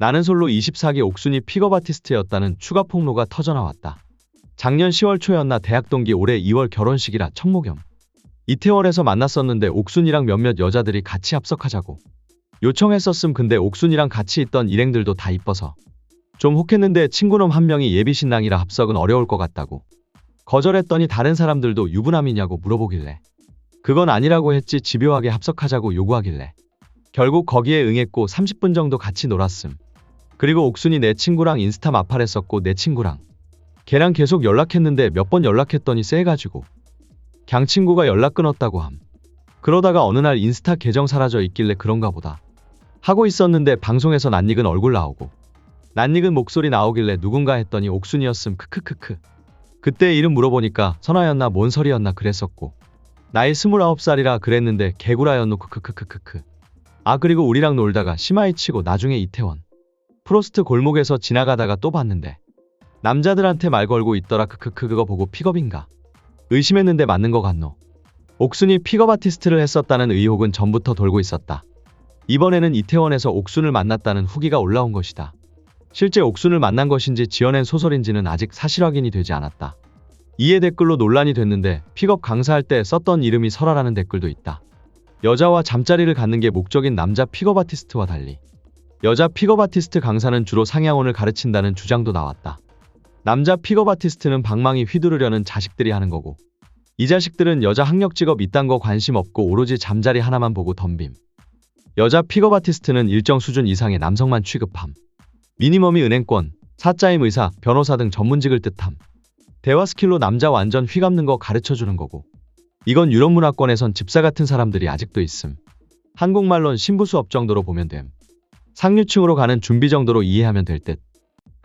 나는 솔로 24기 옥순이 픽업 아티스트였다는 추가 폭로가 터져나왔다. 작년 10월 초였나 대학 동기 올해 2월 결혼식이라 청모겸. 이태원에서 만났었는데 옥순이랑 몇몇 여자들이 같이 합석하자고. 요청했었음 근데 옥순이랑 같이 있던 일행들도 다 이뻐서. 좀 혹했는데 친구놈 한 명이 예비 신랑이라 합석은 어려울 것 같다고. 거절했더니 다른 사람들도 유부남이냐고 물어보길래. 그건 아니라고 했지 집요하게 합석하자고 요구하길래. 결국 거기에 응했고 30분 정도 같이 놀았음. 그리고 옥순이 내 친구랑 인스타 마팔했었고 내 친구랑. 걔랑 계속 연락했는데 몇 번 연락했더니 쎄가지고. 갱 친구가 연락 끊었다고 함. 그러다가 어느 날 인스타 계정 사라져 있길래 그런가 보다. 하고 있었는데 방송에서 낯익은 얼굴 나오고. 낯익은 목소리 나오길래 누군가 했더니 옥순이었음 크크크크. 그때 이름 물어보니까 선아였나 뭔 설이었나 그랬었고. 나이 29살이라 그랬는데 개구라였노 크크크크크크. 아 그리고 우리랑 놀다가 심하이 치고 나중에 이태원. 프로스트 골목에서 지나가다가 또 봤는데. 남자들한테 말 걸고 있더라 크크크 그거 보고 픽업인가. 의심했는데 맞는 거 같노. 옥순이 픽업 아티스트를 했었다는 의혹은 전부터 돌고 있었다. 이번에는 이태원에서 옥순을 만났다는 후기가 올라온 것이다. 실제 옥순을 만난 것인지 지어낸 소설인지는 아직 사실 확인이 되지 않았다. 이에 댓글로 논란이 됐는데 픽업 강사할 때 썼던 이름이 설아라는 댓글도 있다. 여자와 잠자리를 갖는 게 목적인 남자 픽업 아티스트와 달리 여자 픽업 아티스트 강사는 주로 상향원을 가르친다는 주장도 나왔다. 남자 픽업 아티스트는 방망이 휘두르려는 자식들이 하는 거고 이 자식들은 여자 학력 직업 이딴 거 관심 없고 오로지 잠자리 하나만 보고 덤빔. 여자 픽업 아티스트는 일정 수준 이상의 남성만 취급함. 미니멈이 은행권, 사짜임 의사, 변호사 등 전문직을 뜻함. 대화 스킬로 남자 완전 휘감는 거 가르쳐 주는 거고. 이건 유럽 문화권에선 집사 같은 사람들이 아직도 있음. 한국말론 신부수업 정도로 보면 됨. 상류층으로 가는 준비 정도로 이해하면 될 듯.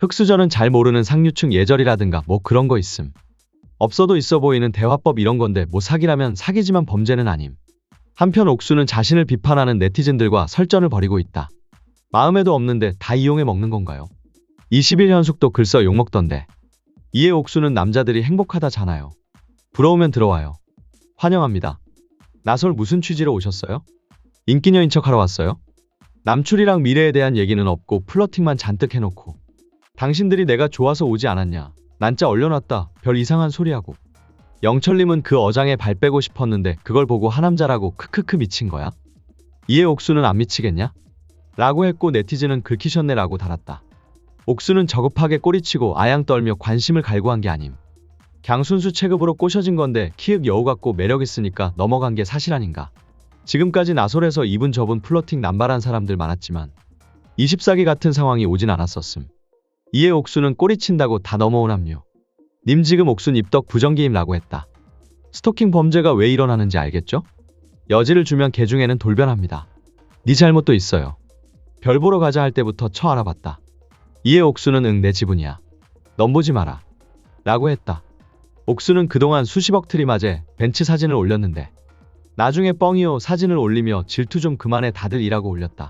흑수저는 잘 모르는 상류층 예절이라든가 뭐 그런 거 있음. 없어도 있어 보이는 대화법 이런 건데 뭐 사기라면 사기지만 범죄는 아님. 한편 옥수는 자신을 비판하는 네티즌들과 설전을 벌이고 있다. 마음에도 없는데 다 이용해 먹는 건가요? 21현숙도 글써 욕먹던데. 이에 옥수는 남자들이 행복하다잖아요. 부러우면 들어와요. 환영합니다. 나솔 무슨 취지로 오셨어요? 인기녀인 척 하러 왔어요? 남출이랑 미래에 대한 얘기는 없고 플러팅만 잔뜩 해놓고. 당신들이 내가 좋아서 오지 않았냐. 난자 얼려놨다. 별 이상한 소리하고. 영철님은 그 어장에 발 빼고 싶었는데 그걸 보고 하남자라고 크크크 미친 거야? 이에 옥수는 안 미치겠냐? 라고 했고 네티즌은 긁히셨네 라고 달았다. 옥수는 저급하게 꼬리치고 아양 떨며 관심을 갈구한 게 아님. 갱 순수 체급으로 꼬셔진 건데 키읔 여우 같고 매력 있으니까 넘어간 게 사실 아닌가. 지금까지 나솔에서 이분 저분 플러팅 남발한 사람들 많았지만 24기 같은 상황이 오진 않았었음. 이에 옥수는 꼬리 친다고 다 넘어온 합류. 님 지금 옥순 입덕 부정기임라고 했다. 스토킹 범죄가 왜 일어나는지 알겠죠? 여지를 주면 개 중에는 돌변합니다. 네 잘못도 있어요. 별 보러 가자 할 때부터 처 알아봤다. 이에 옥수는 응 내 지분이야. 넌 보지 마라. 라고 했다. 옥수는 그동안 수십억 트림맞에 벤츠 사진을 올렸는데 나중에 뻥이요 사진을 올리며 질투 좀 그만해 다들 이라고 올렸다.